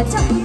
นท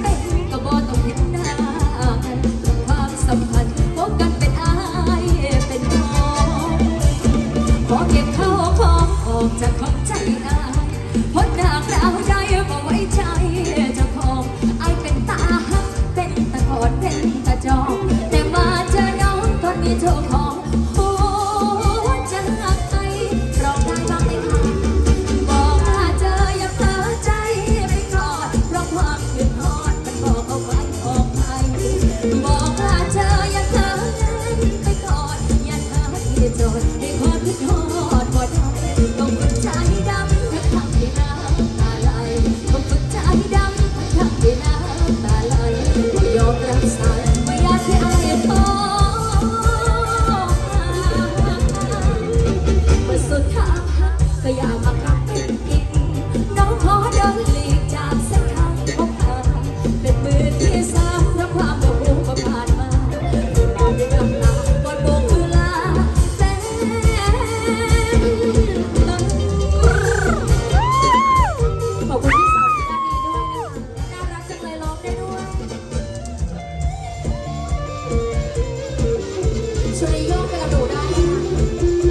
ชลีโยกไปกับหนูได้นะะ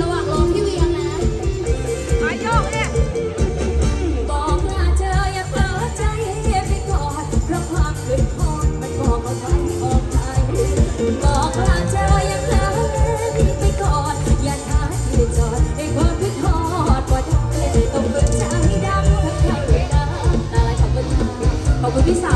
ระหว่างรอพี่เวียงนะ มาโยกเนี่ย บอกลาเธออย่าเผอใจให้ไปกอนเพราะความคืนคอนมันบอกเอาไว้ออกใจบอกลาเธออย่าเผลอไปกอนอย่าท้าอย่จให้ความคืนคอนบ่ได้ต้องฝืนใจดำทำใจได้ตายขอบคุณค่ะขอบคุพี่สาว